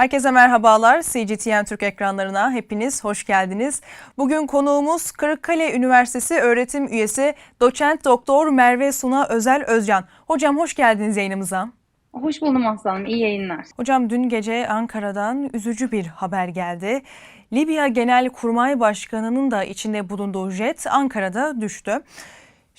Herkese merhabalar. CGTN Türk ekranlarına hepiniz hoş geldiniz. Bugün konuğumuz Kırıkkale Üniversitesi öğretim üyesi doçent doktor Merve Suna Özel Özcan. Hocam hoş geldiniz yayınımıza. Hoş buldum aslanım. İyi yayınlar. Hocam dün gece Ankara'dan üzücü bir haber geldi. Libya Genelkurmay Başkanı'nın da içinde bulunduğu jet Ankara'da düştü.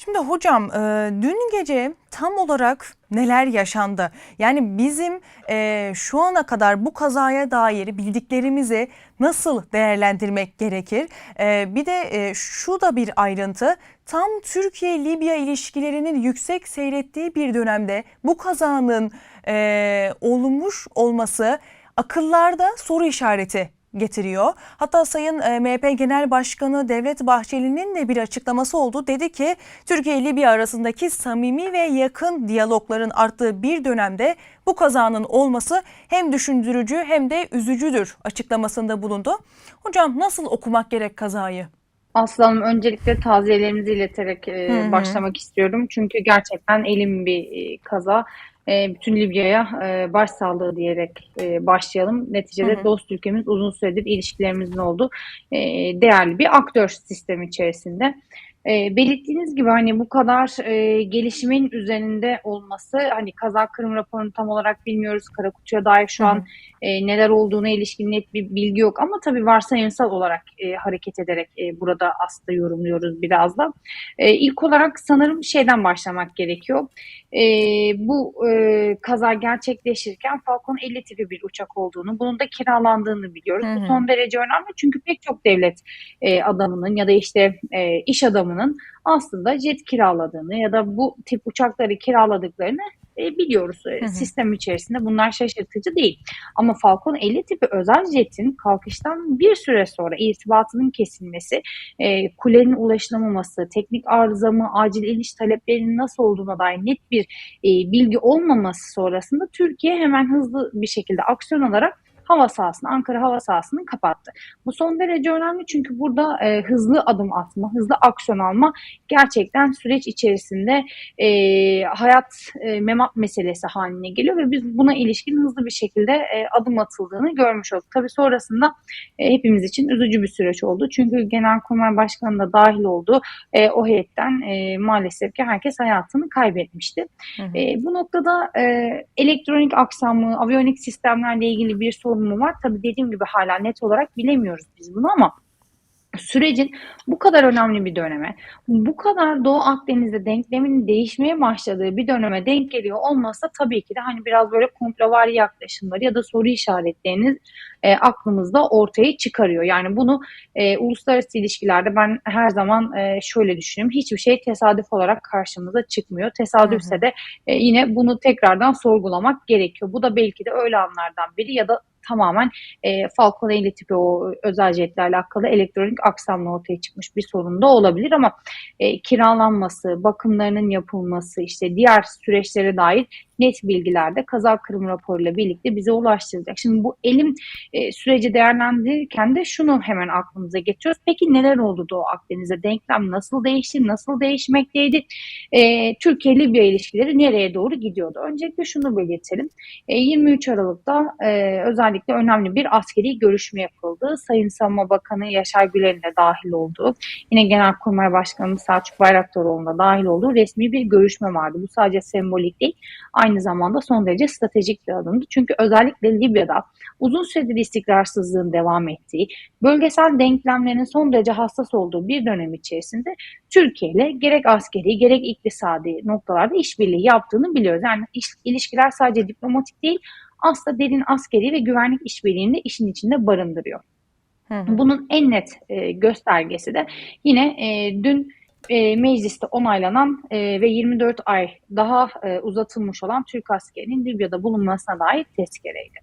Şimdi hocam e, dün gece tam olarak neler yaşandı? Yani bizim e, şu ana kadar bu kazaya dair bildiklerimizi nasıl değerlendirmek gerekir? E, bir de e, şu da bir ayrıntı. Tam Türkiye-Libya ilişkilerinin yüksek seyrettiği bir dönemde bu kazanın e, olmuş olması akıllarda soru işareti getiriyor. Hatta Sayın e, MHP Genel Başkanı Devlet Bahçeli'nin de bir açıklaması oldu. Dedi ki Türkiye ile Libya arasındaki samimi ve yakın diyalogların arttığı bir dönemde bu kazanın olması hem düşündürücü hem de üzücüdür açıklamasında bulundu. Hocam nasıl okumak gerek kazayı? Aslanım öncelikle taziyelerimizi ileterek e, Hı hı. başlamak istiyorum. Çünkü gerçekten elim bir e, kaza. E, bütün Libya'ya e, başsağlığı diyerek e, başlayalım. Neticede Hı hı. dost ülkemiz uzun süredir ilişkilerimizin olduğu e, değerli bir aktör sistemi içerisinde. E, belirttiğiniz gibi hani bu kadar e, gelişimin üzerinde olması hani kaza kırım raporunu tam olarak bilmiyoruz. Karakutu'ya dair şu Hı hı. an e, neler olduğuna ilişkin net bir bilgi yok ama tabii varsayımsal olarak e, hareket ederek e, burada aslında yorumluyoruz biraz da. E, ilk olarak sanırım şeyden başlamak gerekiyor. E, bu e, kaza gerçekleşirken Falcon 50 tipi bir uçak olduğunu, bunun da kiralandığını biliyoruz. Hı Bu hı. son derece önemli çünkü pek çok devlet e, adamının ya da işte e, iş adamının aslında jet kiraladığını ya da bu tip uçakları kiraladıklarını e, biliyoruz. E, Hı hı. Sistem içerisinde bunlar şaşırtıcı değil. Ama Falcon 50 tipi özel jetin kalkıştan bir süre sonra irtibatının kesilmesi, e, kulenin ulaşılamaması, teknik arıza mı, acil iniş taleplerinin nasıl olduğuna dair net bir e, bilgi olmaması sonrasında Türkiye hemen hızlı bir şekilde aksiyon alarak hava sahasını, Ankara hava sahasını kapattı. Bu son derece önemli çünkü burada e, hızlı adım atma, hızlı aksiyon alma gerçekten süreç içerisinde e, hayat e, memat meselesi haline geliyor ve biz buna ilişkin hızlı bir şekilde e, adım atıldığını görmüş olduk. Tabii sonrasında e, hepimiz için üzücü bir süreç oldu. Çünkü Genelkurmay Başkanı da dahil olduğu e, o heyetten e, maalesef ki herkes hayatını kaybetmişti. Hı hı. E, bu noktada e, elektronik aksamı, aviyonik sistemlerle ilgili bir sorun mu var? Tabii dediğim gibi hala net olarak bilemiyoruz biz bunu ama sürecin bu kadar önemli bir döneme, bu kadar Doğu Akdeniz'de denklemin değişmeye başladığı bir döneme denk geliyor olmasa tabii ki de hani biraz böyle komplovari yaklaşımları ya da soru işaretleriniz e, aklımızda ortaya çıkarıyor. Yani bunu e, uluslararası ilişkilerde ben her zaman e, şöyle düşünüyorum. Hiçbir şey tesadüf olarak karşımıza çıkmıyor. Tesadüfse de e, yine bunu tekrardan sorgulamak gerekiyor. Bu da belki de öyle anlardan biri ya da tamamen e, Falcon 50 tipi o özel jetlerle alakalı elektronik aksamla ortaya çıkmış bir sorun da olabilir ama e, kiralanması, bakımlarının yapılması, işte diğer süreçlere dair net bilgiler de kaza kırım raporuyla birlikte bize ulaştıracak. Şimdi bu elim e, süreci değerlendirirken de şunu hemen aklımıza getiriyoruz. Peki neler oldu Doğu Akdeniz'de? Denklem nasıl değişti? Nasıl değişmekteydi? E, Türkiye-Libya ilişkileri nereye doğru gidiyordu? Öncelikle şunu belirtelim. E, 23 Aralık'ta e, özellikle önemli bir askeri görüşme yapıldı. Sayın Savunma Bakanı Yaşar Güler'in de dahil olduğu, yine Genelkurmay Başkanımız Selçuk Bayraktaroğlu'nun da dahil olduğu resmi bir görüşme vardı. Bu sadece sembolik değil, aynı zamanda son derece stratejik bir adımdı. Çünkü özellikle Libya'da uzun süredir istikrarsızlığın devam ettiği, bölgesel denklemlerin son derece hassas olduğu bir dönem içerisinde Türkiye ile gerek askeri gerek iktisadi noktalarda işbirliği yaptığını biliyoruz. Yani iş- ilişkiler sadece diplomatik değil, aslında derin askeri ve güvenlik işbirliğini de işin içinde barındırıyor. Hı hı. Bunun en net e, göstergesi de yine e, dün e, mecliste onaylanan e, ve 24 ay daha e, uzatılmış olan Türk askerinin Libya'da bulunmasına dair tezkereydi.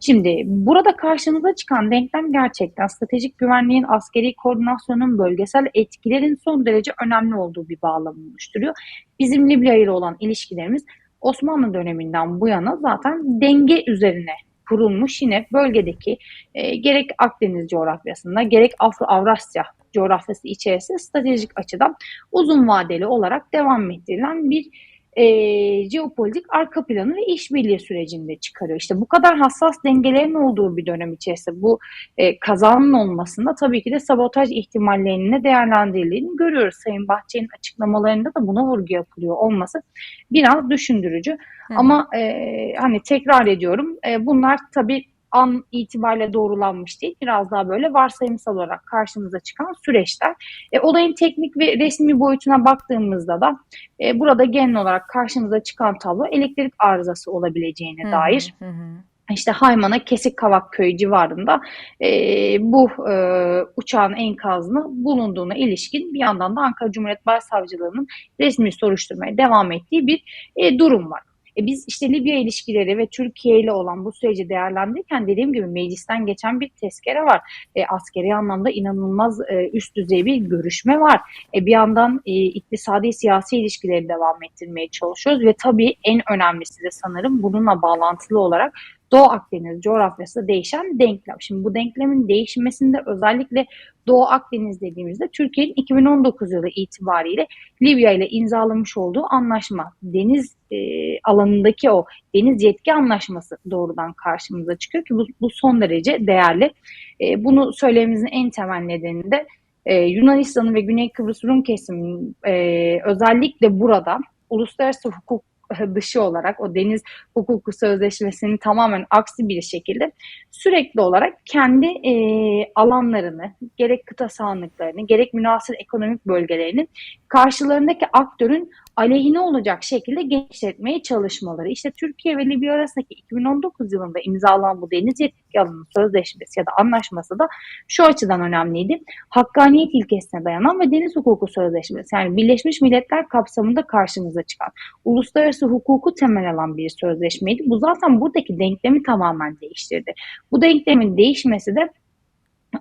Şimdi burada karşımıza çıkan denklem gerçekten stratejik güvenliğin, askeri koordinasyonun, bölgesel etkilerin son derece önemli olduğu bir bağlam oluşturuyor. Bizim Libya ile olan ilişkilerimiz Osmanlı döneminden bu yana zaten denge üzerine kurulmuş. Yine bölgedeki e, gerek Akdeniz coğrafyasında gerek Afro-Avrasya coğrafyası içerisinde stratejik açıdan uzun vadeli olarak devam ettirilen bir e, jeopolitik arka planı ve işbirliği sürecinde çıkarıyor. İşte bu kadar hassas dengelerin olduğu bir dönem içerisinde bu e, kazanın olmasında tabii ki de sabotaj ihtimallerinin de değerlendirildiğini görüyoruz. Sayın Bahçeli'nin açıklamalarında da buna vurgu yapılıyor olması biraz düşündürücü. Hı. Ama e, hani tekrar ediyorum e, bunlar tabii an itibariyle doğrulanmış değil. Biraz daha böyle varsayımsal olarak karşımıza çıkan süreçler. E, olayın teknik ve resmi boyutuna baktığımızda da e, burada genel olarak karşımıza çıkan tablo elektrik arızası olabileceğine Hı dair. hı hı. İşte Haymana Kesik Kavak Köyü civarında e, bu e, uçağın enkazını bulunduğuna ilişkin bir yandan da Ankara Cumhuriyet Başsavcılığı'nın resmi soruşturmaya devam ettiği bir e, durum var. E biz işte Libya ilişkileri ve Türkiye ile olan bu süreci değerlendirirken dediğim gibi meclisten geçen bir tezkere var. E, askeri anlamda inanılmaz e, üst düzey bir görüşme var. E, bir yandan e, iktisadi siyasi ilişkileri devam ettirmeye çalışıyoruz ve tabii en önemlisi de sanırım bununla bağlantılı olarak Doğu Akdeniz coğrafyasında değişen denklem. Şimdi bu denklemin değişmesinde özellikle Doğu Akdeniz dediğimizde Türkiye'nin 2019 yılı itibariyle Libya ile imzalamış olduğu anlaşma, deniz e, alanındaki o deniz yetki anlaşması doğrudan karşımıza çıkıyor ki bu, bu son derece değerli. E, bunu söylememizin en temel nedeni de e, Yunanistan'ın ve Güney Kıbrıs Rum kesiminin e, özellikle burada uluslararası hukuk dışı olarak o deniz hukuku sözleşmesinin tamamen aksi bir şekilde sürekli olarak kendi e, alanlarını, gerek kıta sahanlıklarını, gerek münasır ekonomik bölgelerini karşılarındaki aktörün aleyhine olacak şekilde genişletmeye çalışmaları. İşte Türkiye ve Libya arasındaki 2019 yılında imzalanan bu deniz yetki alanı sözleşmesi ya da anlaşması da şu açıdan önemliydi. Hakkaniyet ilkesine dayanan ve deniz hukuku sözleşmesi yani Birleşmiş Milletler kapsamında karşımıza çıkan uluslararası hukuku temel alan bir sözleşmeydi. Bu zaten buradaki denklemi tamamen değiştirdi. Bu denklemin değişmesi de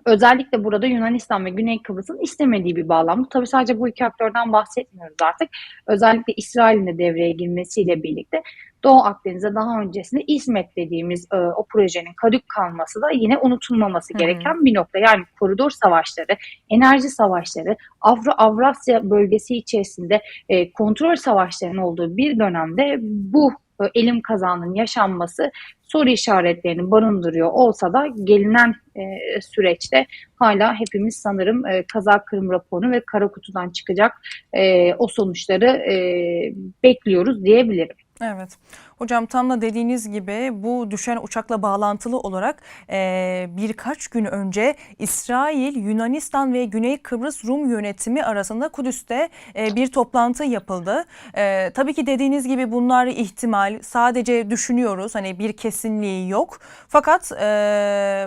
özellikle burada Yunanistan ve Güney Kıbrıs'ın istemediği bir bağlam. Tabii sadece bu iki aktörden bahsetmiyoruz artık. Özellikle İsrail'in de devreye girmesiyle birlikte Doğu Akdeniz'e daha öncesinde İsmet dediğimiz e, o projenin kadük kalması da yine unutulmaması gereken bir nokta. Yani koridor savaşları, enerji savaşları, Avro-Avrasya bölgesi içerisinde e, kontrol savaşlarının olduğu bir dönemde bu elim kazanın yaşanması soru işaretlerini barındırıyor olsa da gelinen e, süreçte hala hepimiz sanırım e, kaza kırım raporunu ve kara kutudan çıkacak e, o sonuçları e, bekliyoruz diyebilirim. Evet. Hocam tam da dediğiniz gibi bu düşen uçakla bağlantılı olarak e, birkaç gün önce İsrail, Yunanistan ve Güney Kıbrıs Rum yönetimi arasında Kudüs'te e, bir toplantı yapıldı. E, tabii ki dediğiniz gibi bunlar ihtimal sadece düşünüyoruz hani bir kesinliği yok. Fakat e,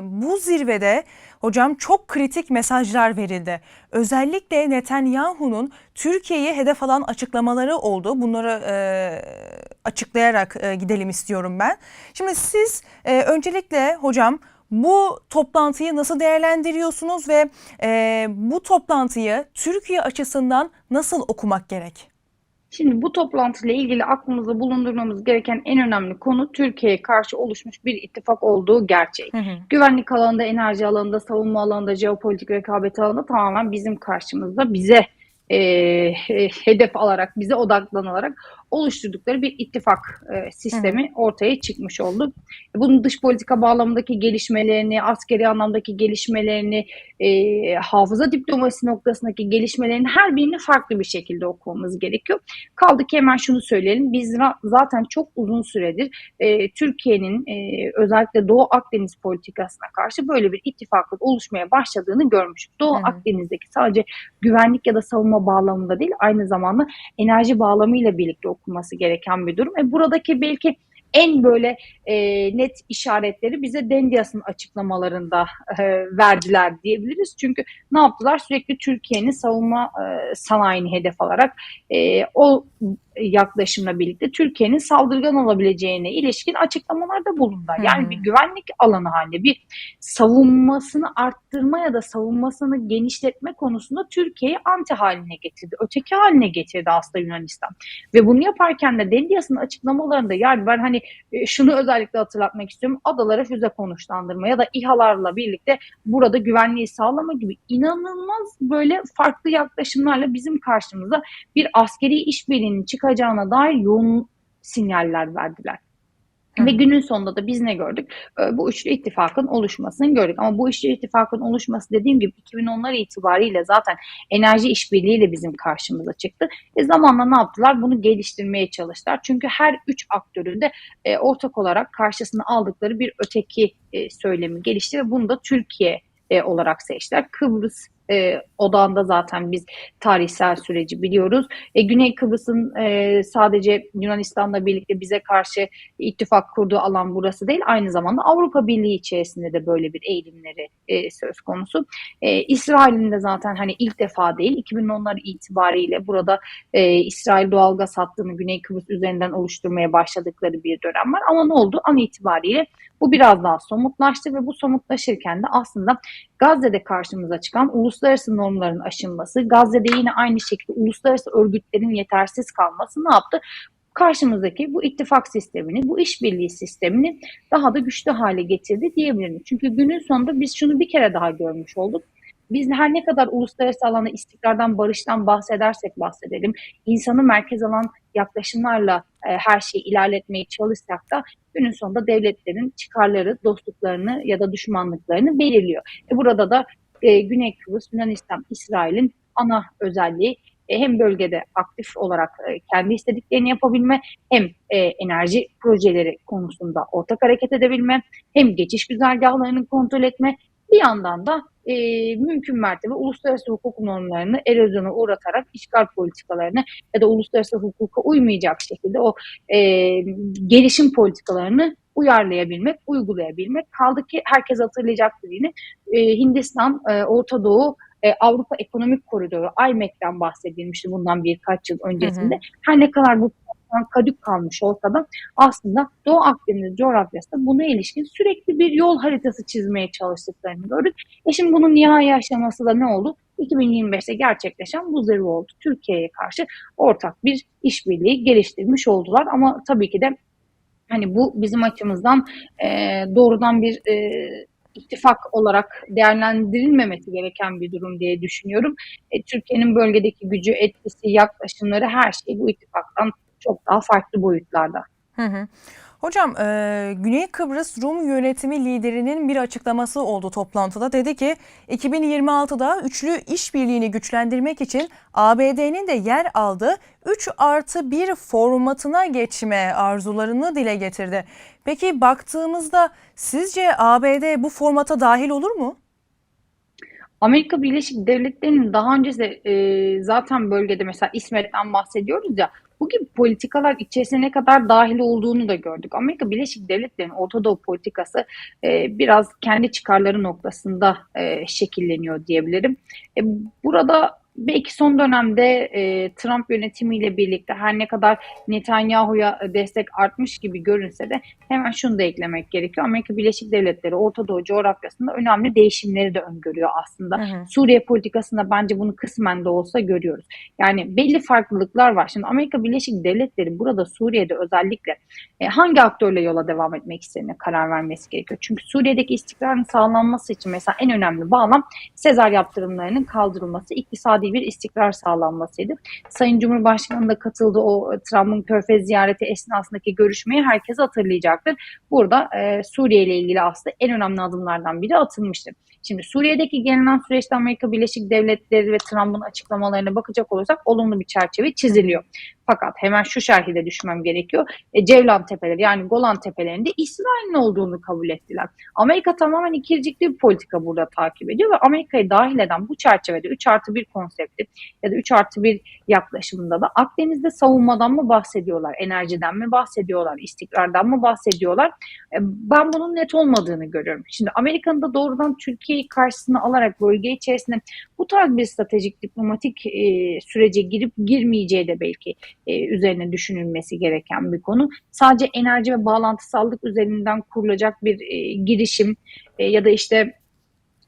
bu zirvede hocam çok kritik mesajlar verildi. Özellikle Netanyahu'nun Türkiye'ye hedef alan açıklamaları oldu. Bunları e, açıklayarak e, gidelim istiyorum ben. Şimdi siz e, öncelikle hocam bu toplantıyı nasıl değerlendiriyorsunuz ve e, bu toplantıyı Türkiye açısından nasıl okumak gerek? Şimdi bu toplantıyla ilgili aklımızda bulundurmamız gereken en önemli konu Türkiye'ye karşı oluşmuş bir ittifak olduğu gerçeği. Hı hı. Güvenlik alanında, enerji alanında, savunma alanında, jeopolitik rekabet alanında tamamen bizim karşımızda bize e, hedef alarak, bize odaklanarak oluşturdukları bir ittifak e, sistemi ortaya çıkmış oldu. Bunun dış politika bağlamındaki gelişmelerini, askeri anlamdaki gelişmelerini, e, hafıza diplomasi noktasındaki gelişmelerini her birini farklı bir şekilde okumamız gerekiyor. Kaldı ki hemen şunu söyleyelim. Biz zaten çok uzun süredir e, Türkiye'nin e, özellikle Doğu Akdeniz politikasına karşı böyle bir ittifakın oluşmaya başladığını görmüştük. Doğu Hı hı. Akdeniz'deki sadece güvenlik ya da savunma bağlamında değil, aynı zamanda enerji bağlamıyla birlikte okunması gereken bir durum. E, buradaki belki en böyle e, net işaretleri bize Dendias'ın açıklamalarında e, verdiler diyebiliriz. Çünkü ne yaptılar? Sürekli Türkiye'nin savunma e, sanayini hedef alarak e, o yaklaşımla birlikte Türkiye'nin saldırgan olabileceğine ilişkin açıklamalarda bulundular. Yani hı. bir güvenlik alanı haline bir savunmasını arttırma ya da savunmasını genişletme konusunda Türkiye'yi anti haline getirdi. Öteki haline getirdi aslında Yunanistan. Ve bunu yaparken de Dendias'ın açıklamalarında yani ben hani e, şunu özellikle hatırlatmak istiyorum. Adalara füze konuşlandırma ya da İHA'larla birlikte burada güvenliği sağlama gibi inanılmaz böyle farklı yaklaşımlarla bizim karşımıza bir askeri işbirliğinin çıkartılması çıkacağına dair yoğun sinyaller verdiler. Ve günün sonunda da biz ne gördük? Ee, Bu üçlü ittifakın oluşmasını gördük. Ama bu üçlü ittifakın oluşması dediğim gibi 2010'lar itibariyle zaten enerji işbirliğiyle bizim karşımıza çıktı. E zamanla ne yaptılar? Bunu geliştirmeye çalıştılar. Çünkü her üç aktörün de e, ortak olarak karşısına aldıkları bir öteki e, söylemi gelişti ve bunu da Türkiye e, olarak seçtiler. Kıbrıs e, odağında zaten biz tarihsel süreci biliyoruz. E, Güney Kıbrıs'ın e, sadece Yunanistan'la birlikte bize karşı ittifak kurduğu alan burası değil. Aynı zamanda Avrupa Birliği içerisinde de böyle bir eğilimleri e, söz konusu. E, İsrail'in de zaten hani ilk defa değil 2010'lar itibariyle burada e, İsrail doğalgaz hattını Güney Kıbrıs üzerinden oluşturmaya başladıkları bir dönem var. Ama ne oldu? An itibariyle bu biraz daha somutlaştı ve bu somutlaşırken de aslında Gazze'de karşımıza çıkan uluslararası normların aşınması, Gazze'de yine aynı şekilde uluslararası örgütlerin yetersiz kalması ne yaptı? Karşımızdaki bu ittifak sistemini, bu işbirliği sistemini daha da güçlü hale getirdi diyebilirim. Çünkü günün sonunda biz şunu bir kere daha görmüş olduk. Biz her ne kadar uluslararası alanda istikrardan, barıştan bahsedersek bahsedelim, insanı merkez alan yaklaşımlarla e, her şeyi ilerletmeye çalışsak da günün sonunda devletlerin çıkarları, dostluklarını ya da düşmanlıklarını belirliyor. E burada da e, Güney Kıbrıs, Yunanistan, İsrail'in ana özelliği e, hem bölgede aktif olarak e, kendi istediklerini yapabilme, hem e, enerji projeleri konusunda ortak hareket edebilme, hem geçiş güzergahlarını kontrol etme, bir yandan da e, mümkün mertebe uluslararası hukuk normlarını erozyona uğratarak işgal politikalarını ya da uluslararası hukuka uymayacak şekilde o e, gelişim politikalarını uyarlayabilmek, uygulayabilmek. Kaldı ki herkes hatırlayacaktır yine e, Hindistan, e, Orta Doğu, e, Avrupa Ekonomik Koridoru, IMEC'ten bahsedilmişti bundan birkaç yıl öncesinde. Hı hı. Her ne kadar bu plan kadük kalmış olsa da aslında Doğu Akdeniz coğrafyasında buna ilişkin sürekli bir yol haritası çizmeye çalıştıklarını gördük. E şimdi bunun nihai aşaması da ne oldu? 2025'te gerçekleşen bu zirve oldu. Türkiye'ye karşı ortak bir işbirliği geliştirmiş oldular ama tabii ki de hani bu bizim açımızdan e, doğrudan bir e, ittifak olarak değerlendirilmemesi gereken bir durum diye düşünüyorum. E, Türkiye'nin bölgedeki gücü, etkisi, yaklaşımları her şey bu ittifaktan çok daha farklı boyutlarda. Hı hı. Hocam, e, Güney Kıbrıs Rum yönetimi liderinin bir açıklaması oldu toplantıda. Dedi ki 2026'da üçlü işbirliğini güçlendirmek için ABD'nin de yer aldığı 3 artı 1 formatına geçme arzularını dile getirdi. Peki baktığımızda sizce ABD bu formata dahil olur mu? Amerika Birleşik Devletleri'nin daha önce de e, zaten bölgede mesela İsmet'ten bahsediyoruz ya bu gibi politikalar içerisine ne kadar dahil olduğunu da gördük. Amerika Birleşik Devletleri'nin Orta Doğu politikası e, biraz kendi çıkarları noktasında e, şekilleniyor diyebilirim. E, burada belki son dönemde e, Trump yönetimiyle birlikte her ne kadar Netanyahu'ya destek artmış gibi görünse de hemen şunu da eklemek gerekiyor. Amerika Birleşik Devletleri Orta Doğu coğrafyasında önemli değişimleri de öngörüyor aslında. Hı hı. Suriye politikasında bence bunu kısmen de olsa görüyoruz. Yani belli farklılıklar var. Şimdi Amerika Birleşik Devletleri burada Suriye'de özellikle e, hangi aktörle yola devam etmek istediğine karar vermesi gerekiyor. Çünkü Suriye'deki istikrarın sağlanması için mesela en önemli bağlam Sezar yaptırımlarının kaldırılması, iktisadi bir istikrar sağlanmasıydı. Sayın Cumhurbaşkanı da katıldı o Trump'ın Körfez ziyareti esnasındaki görüşmeyi herkes hatırlayacaktır. Burada e, Suriye ile ilgili aslında en önemli adımlardan biri atılmıştı. Şimdi Suriye'deki gelinen süreçte Amerika Birleşik Devletleri ve Trump'ın açıklamalarına bakacak olursak olumlu bir çerçeve çiziliyor. Fakat hemen şu şerhi de düşmem gerekiyor. E, Cevlan Tepeleri yani Golan Tepelerinde İsrail'in olduğunu kabul ettiler. Amerika tamamen ikircikli bir politika burada takip ediyor ve Amerika'yı dahil eden bu çerçevede 3 artı 1 konsepti ya da 3 artı 1 yaklaşımında da Akdeniz'de savunmadan mı bahsediyorlar, enerjiden mi bahsediyorlar, istikrardan mı bahsediyorlar? E, ben bunun net olmadığını görüyorum. Şimdi Amerika'nın da doğrudan Türkiye'yi karşısına alarak bölge içerisinde bu tarz bir stratejik diplomatik e, sürece girip girmeyeceği de belki e, üzerine düşünülmesi gereken bir konu. Sadece enerji ve bağlantısallık üzerinden kurulacak bir e, girişim e, ya da işte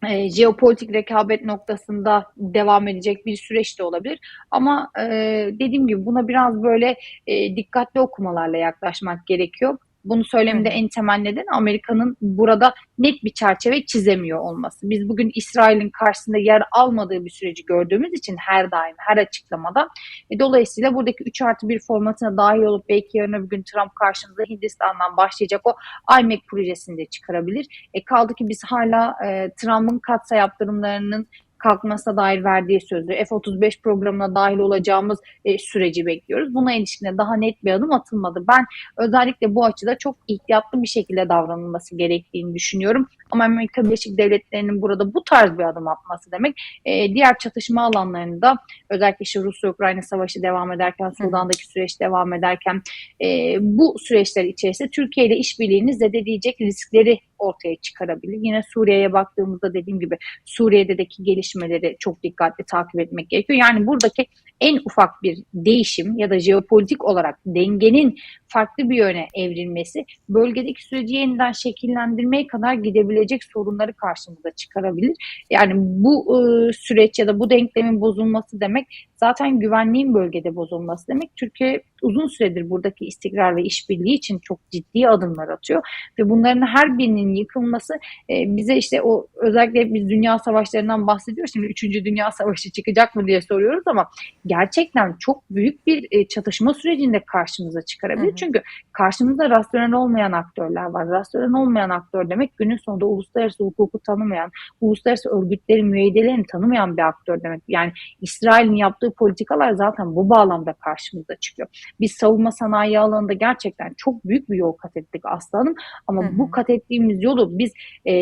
e, jeopolitik rekabet noktasında devam edecek bir süreç de olabilir. Ama e, dediğim gibi buna biraz böyle e, dikkatli okumalarla yaklaşmak gerekiyor. Bunu söylemde Hı. en temel neden Amerika'nın burada net bir çerçeve çizemiyor olması. Biz bugün İsrail'in karşısında yer almadığı bir süreci gördüğümüz için her daim, her açıklamada e, dolayısıyla buradaki 3 artı 1 formatına dahil olup belki yarın öbür gün Trump karşımıza Hindistan'dan başlayacak o IMEC projesini de çıkarabilir. E, kaldı ki biz hala e, Trump'ın katsa yaptırımlarının kalkmasına dair verdiği sözü, F-35 programına dahil olacağımız e, süreci bekliyoruz. Buna ilişkin daha net bir adım atılmadı. Ben özellikle bu açıda çok ihtiyatlı bir şekilde davranılması gerektiğini düşünüyorum. Ama Amerika Birleşik Devletleri'nin burada bu tarz bir adım atması demek e, diğer çatışma alanlarında özellikle işte Rusya-Ukrayna savaşı devam ederken, Sudan'daki süreç devam ederken e, bu süreçler içerisinde Türkiye ile işbirliğini zedeleyecek riskleri ortaya çıkarabilir. Yine Suriye'ye baktığımızda dediğim gibi Suriye'deki gelişmeleri çok dikkatli takip etmek gerekiyor. Yani buradaki en ufak bir değişim ya da jeopolitik olarak dengenin farklı bir yöne evrilmesi bölgedeki süreci yeniden şekillendirmeye kadar gidebilecek sorunları karşımıza çıkarabilir. Yani bu e, süreç ya da bu denklemin bozulması demek zaten güvenliğin bölgede bozulması demek. Türkiye uzun süredir buradaki istikrar ve işbirliği için çok ciddi adımlar atıyor ve bunların her birinin yıkılması e, bize işte o özellikle biz dünya savaşlarından bahsediyoruz. Şimdi 3. Dünya Savaşı çıkacak mı diye soruyoruz ama gerçekten çok büyük bir e, çatışma sürecinde karşımıza çıkarabilir. Çünkü karşımızda rasyonel olmayan aktörler var. Rasyonel olmayan aktör demek günün sonunda uluslararası hukuku tanımayan, uluslararası örgütlerin müeyyidelerini tanımayan bir aktör demek. Yani İsrail'in yaptığı politikalar zaten bu bağlamda karşımıza çıkıyor. Biz savunma sanayi alanında gerçekten çok büyük bir yol kat ettik aslanım. Ama Hı hı. bu kat ettiğimiz yolu biz e,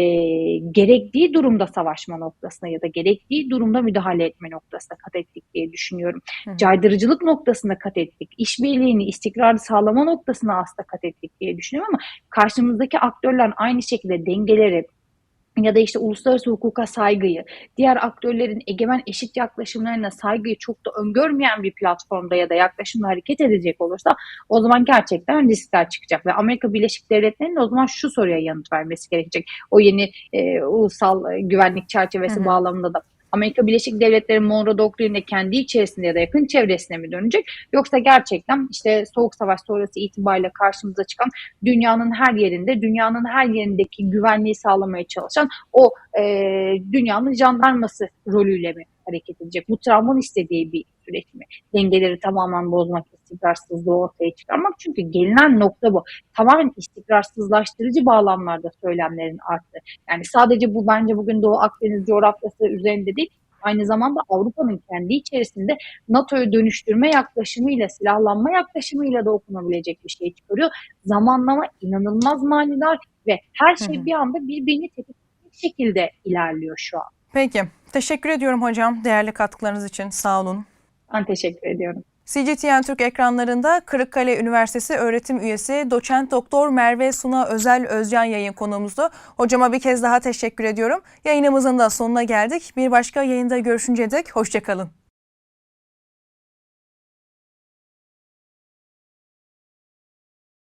gerektiği durumda savaşma noktasına ya da gerektiği durumda müdahale etme noktasına kat ettik diye düşünüyorum. Hı hı. Caydırıcılık noktasına kat ettik. İşbirliğini, istikrarı sağlama noktasına aslında kat ettik diye düşünüyorum ama karşımızdaki aktörler aynı şekilde dengeleri ya da işte uluslararası hukuka saygıyı, diğer aktörlerin egemen eşit yaklaşımlarına saygıyı çok da öngörmeyen bir platformda ya da yaklaşımla hareket edecek olursa o zaman gerçekten riskler çıkacak ve Amerika Birleşik Devletleri'nin o zaman şu soruya yanıt vermesi gerekecek. O yeni e, ulusal e, güvenlik çerçevesi Hı hı. bağlamında da Amerika Birleşik Devletleri Monroe Doktrini'ne kendi içerisinde ya da yakın çevresine mi dönecek? Yoksa gerçekten işte Soğuk Savaş sonrası itibariyle karşımıza çıkan dünyanın her yerinde, dünyanın her yerindeki güvenliği sağlamaya çalışan o e, dünyanın jandarması rolüyle mi hareket edecek? Bu Trump'ın istediği bir süreç mi? Dengeleri tamamen bozmak, istikrarsızlığı ortaya çıkarmak. Çünkü gelinen nokta bu. Tamamen istikrarsızlaştırıcı bağlamlarda söylemlerin arttı. Yani sadece bu bence bugün Doğu Akdeniz coğrafyası üzerinde değil, aynı zamanda Avrupa'nın kendi içerisinde NATO'yu dönüştürme yaklaşımıyla, silahlanma yaklaşımıyla da okunabilecek bir şey çıkarıyor. Zamanlama inanılmaz manidar ve her şey Hı hı. bir anda birbirini tetikleyecek şekilde ilerliyor şu an. Peki. Teşekkür ediyorum hocam değerli katkılarınız için. Sağ olun. Ben teşekkür ediyorum. CGTN Türk ekranlarında Kırıkkale Üniversitesi öğretim üyesi doçent doktor Merve Suna Özel Özcan yayın konuğumuzdu. Hocama bir kez daha teşekkür ediyorum. Yayınımızın da sonuna geldik. Bir başka yayında görüşünceye dek hoşçakalın.